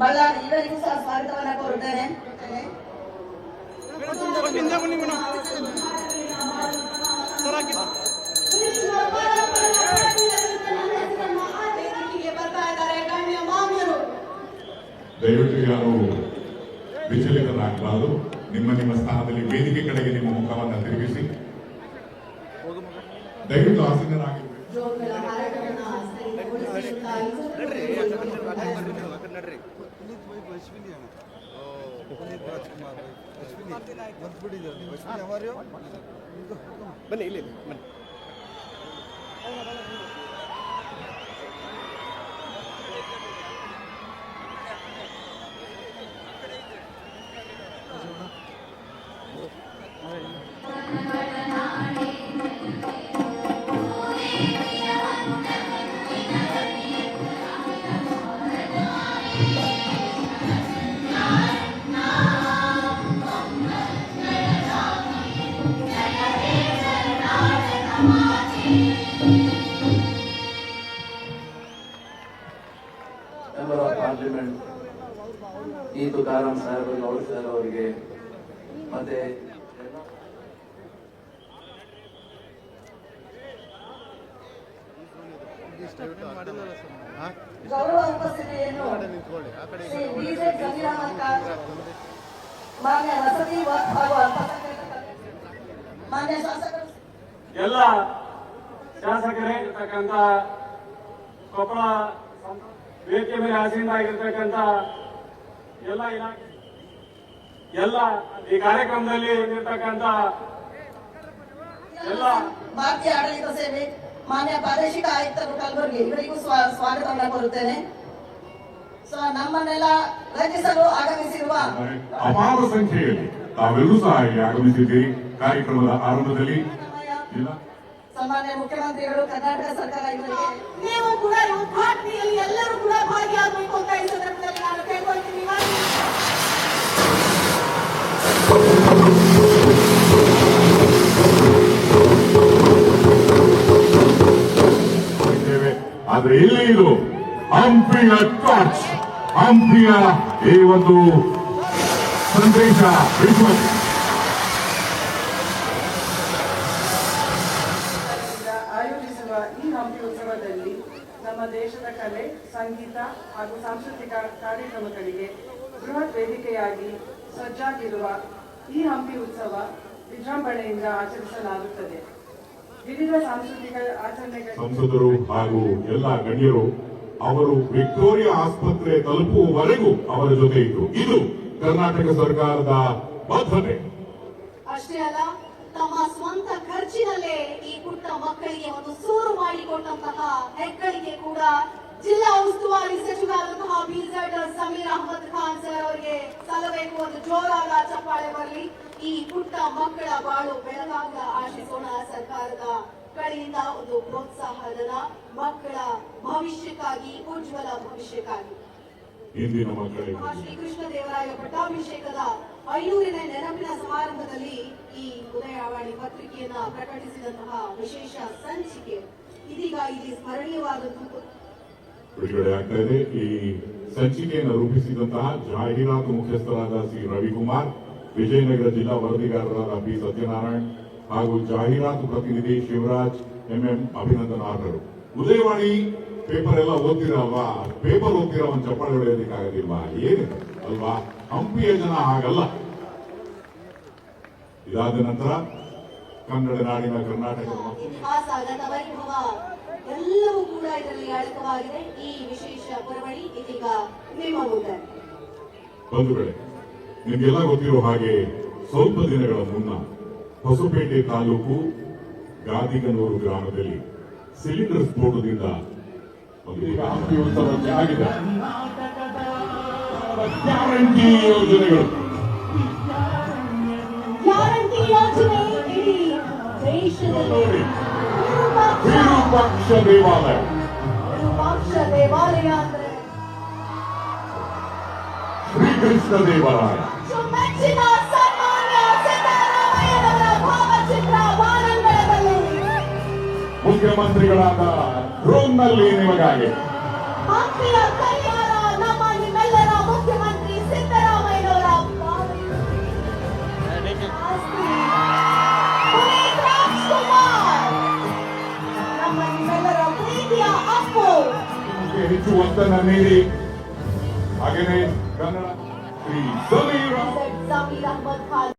ಬಳ್ಳಾರಿ ಇವರಿಗೂ ಸಹ ಸ್ವಾಗತವನ್ನ ಕೋರುತ್ತೇನೆ. ದಯವಿಟ್ಟು ಯಾರು ವಿಚಲಿತರಾಗಬಾರದು. ನಿಮ್ಮ ನಿಮ್ಮ ಸ್ಥಾನದಲ್ಲಿ ವೇದಿಕೆ ಕಡೆಗೆ ನಿಮ್ಮ ಮುಖವನ್ನು ತಿರುಗಿಸಿ. ದಯವಿಟ್ಟು ಆಸೀನರಾಗಿ वैश्विली है राज कुमार भाई। वैश्विली मतपुड़ी जाती वैश्विली हमारे हो? बने ले ले बने। Thank you. ಈ ತುಕಾರಾಮ್ ಸಾಹೇಬ್ ಗೌಡ್ ಸರ್ ಅವರಿಗೆ ಮತ್ತೆ ಗೌರವ ಉಪಸ್ಥಿತಿಯನ್ನು ಮಾನ್ಯ ವಸತಿ ಹಾಗೂ ಮಾನ್ಯ ಶಾಸಕರು. ಎಲ್ಲ ಶಾಸಕರೇ ಇರ್ತಕ್ಕಂಥ ಕೊಪ್ಪಳ ವೇದಿಕೆ ಮೇಲೆ ಆಸೀನರಾಗಿರ್ತಕ್ಕಂಥ ಎಲ್ಲ ಇಲಾಖೆ ಎಲ್ಲ ಈ ಕಾರ್ಯಕ್ರಮದಲ್ಲಿ ಇರ್ತಕ್ಕಂಥ ಎಲ್ಲ ಭಾರತೀಯ ಆಡಳಿತ ಸೇವೆ ಮಾನ್ಯ ಪ್ರಾದೇಶಿಕ ಆಯುಕ್ತರು ಕಲಬುರಗಿ ಇವರಿಗೂ ಸ್ವಾ- ಸ್ವಾಗತವನ್ನ ಕೋರುತ್ತೇನೆ. ಸೊ ನಮ್ಮನ್ನೆಲ್ಲ ರಚಿಸಲು ಆಗಮಿಸಿರುವ ಅಪಾರ ಸಂಖ್ಯೆಯಲ್ಲಿ ತಾವೆಲ್ಲರೂ ಸಹ ಇಲ್ಲಿ ಆಗಮಿಸಿದ್ದೀರಿ. ಕಾರ್ಯಕ್ರಮದ ಆರಂಭದಲ್ಲಿ ಇಲ್ಲ ಸನ್ಮಾನ್ಯ ಮುಖ್ಯಮಂತ್ರಿಗಳು ಕರ್ನಾಟಕ ಸರ್ಕಾರ ಇವರಿಗೆ ನೀವು ಕೂಡ ಎಲ್ಲರೂ ಕೂಡ ಭಾಗಿಯಾಗಬೇಕು ಅಂತ ಈ ಆದ್ರೆ ಇಲ್ಲಿ ಇದು ಹಂಪಿಯ ಟಾರ್ಚ್ ಹಂಪಿಯ ಈ ಒಂದು ಸಂದೇಶ ವಿಶ್ವಾಸ ಆಯೋಜಿಸುವ ಈ ಹಂಪಿ ಉತ್ಸವದಲ್ಲಿ ನಮ್ಮ ದೇಶದ ಕಲೆ ಸಂಗೀತ ಹಾಗೂ ಸಾಂಸ್ಕೃತಿಕ ಕಾರ್ಯಕ್ರಮಗಳಿಗೆ ಬೃಹತ್ ವೇದಿಕೆಯಾಗಿ ಸಜ್ಜಾಗಿರುವ ಈ ಹಂಪಿ ಉತ್ಸವ ವಿಜೃಂಭಣೆಯಿಂದ ಆಚರಿಸಲಾಗುತ್ತದೆ. ವಿವಿಧ ಸಾಂಸ್ಕೃತಿಕ ಆಚರಣೆಗಳ ಸಂಸದರು ಹಾಗೂ ಎಲ್ಲ ಗಣ್ಯರು ಅವರು ವಿಕ್ಟೋರಿಯಾ ಆಸ್ಪತ್ರೆ ತಲುಪುವವರೆಗೂ ಅವರ ಜೊತೆ ಇತ್ತು ಇದು ಕರ್ನಾಟಕ ಸರ್ಕಾರದ ಬದ್ಧತೆ. ಅಷ್ಟೇ ಅಲ್ಲ ತಮ್ಮ ಸ್ವಂತ ಖರ್ಚಿನಲ್ಲೇ ಈ ಪುಟ್ಟ ಮಕ್ಕಳಿಗೆ ಒಂದು ಸೂರು ಹೆಗ್ಗಳಿಕೆ ಕೂಡ ಜಿಲ್ಲಾ ಉಸ್ತುವಾರಿ ಸಚಿವರಾದಂತಹ ಬಿಜೆಡ್ ಸಮೀರ್ ಅಹಮದ್ ಖಾನ್ ಸರ್ ಅವರಿಗೆ ಸಲ್ಲಬೇಕು ಒಂದು ಜೋರಾದ ಚಪ್ಪಾಳೆ ಬರಲಿ. ಈ ಪುಟ್ಟ ಮಕ್ಕಳ ಬಾಳು ಬೆಳಗಾಗ ಆಶಿಸೋಣ ಸರ್ಕಾರದ ಕಡೆಯಿಂದ ಒಂದು ಪ್ರೋತ್ಸಾಹಧನ ಮಕ್ಕಳ ಭವಿಷ್ಯಕ್ಕಾಗಿ ಉಜ್ವಲ ಭವಿಷ್ಯಕ್ಕಾಗಿ. ಶ್ರೀ ಕೃಷ್ಣ ದೇವರಾಯ ಪಟ್ಟಾಭಿಷೇಕದ ಐನೂರಿನ ನೆನಪಿನ ಸಮಾರಂಭದಲ್ಲಿ ಈ ಉದಯವಾಣಿ ಪತ್ರಿಕೆಯನ್ನ ಪ್ರಕಟಿಸಿದಂತಹ ವಿಶೇಷ ಸಂಚಿಕೆ. ಇಲ್ಲಿ ಸ್ಮರಣೀಯವಾದಂತಹ ಬಿಡುಗಡೆ ಆಗ್ತಾ ಇದೆ ಈ ಸಂಚಿಕೆಯನ್ನು ರೂಪಿಸಿದಂತಹ ಜಾಹೀರಾತು ಮುಖ್ಯಸ್ಥರಾದ ಸಿ ರವಿಕುಮಾರ್ ವಿಜಯನಗರ ಜಿಲ್ಲಾ ವರದಿಗಾರರಾದ ಬಿ ಸತ್ಯನಾರಾಯಣ್ ಹಾಗೂ ಜಾಹೀರಾತು ಪ್ರತಿನಿಧಿ ಶಿವರಾಜ್ ಎಂಎಂ ಅಭಿನಂದನಾರ್ಹರು ಉದಯವಾಣಿ ಪೇಪರ್ ಎಲ್ಲ ಓದ್ತಿರಲ್ವಾ? ಪೇಪರ್ ಓದ್ತಿರೋ ಒಂದು ಚಪ್ಪಾಳೆ ಹೊಡೆಯೋದಕ್ಕಾಗೋದಿಲ್ವಾ ಏನಿದೆ ಅಲ್ವಾ? ಹಂಪಿಯ ಜನ ಹಾಗಲ್ಲ. ಇದಾದ ನಂತರ ಕನ್ನಡ ನಾಡಿನ ಕರ್ನಾಟಕದ ಅಡಕವಾಗಿದೆ ಈ ವಿಶೇಷ ಪುರವಣಿ ಇದೀಗ ನಿಮ್ಮ ಮುಂದೆ ಬಂಧುಗಳೇ ನಿಮಗೆಲ್ಲ ಗೊತ್ತಿರೋ ಹಾಗೆ ಸ್ವಲ್ಪ ದಿನಗಳ ಮುನ್ನ ಹೊಸಪೇಟೆ ತಾಲೂಕು ಗಾದಿಗನೂರು ಗ್ರಾಮದಲ್ಲಿ ಸಿಲಿಂಡರ್ ಸ್ಫೋಟದಿಂದ ಆಗಿದೆ. ಗ್ಯಾರಂಟಿ ಯೋಜನೆಗಳು. ಗ್ಯಾರಂಟಿ ಯೋಜನೆ ಇಡೀ ದೇಶದಲ್ಲಿ ವಿರೂಪಾಕ್ಷ ದೇವಾಲಯ. ಸಾಕ್ಷ ದೇವಾಲಯ ಅಂದ್ರೆ ಶ್ರೀಕೃಷ್ಣ ದೇವಾಲಯ ಸುಮಜ್ಜಿತ ಸನ್ಮಾನ ಸಿದ್ದರಾಮಯ್ಯನವರ ಭಾವಚಿತ್ರ ಬಾನಂಗಳದಲ್ಲಿ ಮುಖ್ಯಮಂತ್ರಿಗಳಾದ ಡ್ರೋನ್ನಲ್ಲಿ ನಿಮಗಾಗಿ ಹತ್ತಿರ ಕೈಯಾರ ನಮ್ಮ ನಿಮ್ಮೆಲ್ಲರ ಮುಖ್ಯಮಂತ್ರಿ ಸಿದ್ದರಾಮಯ್ಯನವರ ನಮ್ಮ ನಿಮ್ಮೆಲ್ಲ ಪ್ರೀತಿಯ ಅಪ್ಪು ನಿಮಗೆ ಹೆಚ್ಚು ಒತ್ತನ್ನು ನೀಡಿ. ಹಾಗೆಯೇ ಕನ್ನಡ ಶ್ರೀ ಸಮೀರ ಜಮೀರ್ ಅಹಮದ್ ಖಾನ್.